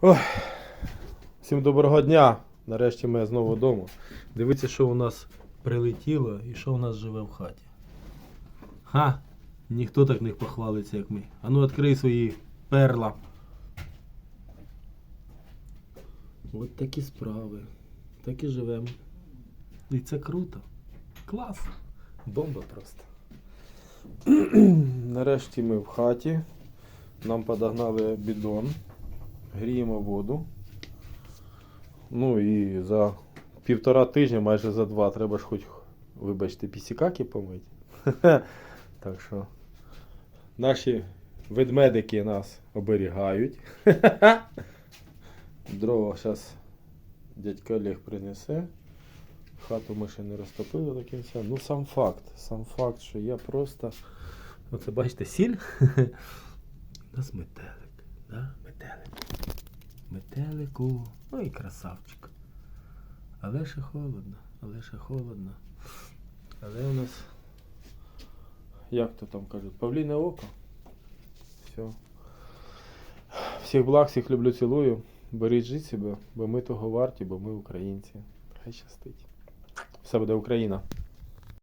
Ой. Всім доброго дня! Нарешті ми знову вдома. Дивіться, що у нас прилетіло і що у нас живе в хаті. Ха! Ніхто так не похвалиться, як ми. Ану, відкрий свої перла. От такі справи. Так і живемо. І це круто. Клас. Бомба просто. Нарешті ми в хаті. Нам подогнали бідон. Гріємо воду. Ну і за півтора тижня, майже за два, треба ж хоч, вибачте, пісікаки помити. Так що наші ведмедики нас оберігають. Дрова зараз дядько Олег принесе. Хату ми ще не розтопили до кінця. Ну сам факт. Сам факт, що я просто. Оце бачите, сіль. У нас метелик. Да? Метелик. Метелику. Ну і красавчик. Але ще холодно, але ще холодно. Але у нас. Як то там кажуть? Павліне око. Все. Всіх благ, всіх люблю, цілую. Бережіть себе, бо ми того варті, бо ми українці. Хай щастить. Все буде Україна.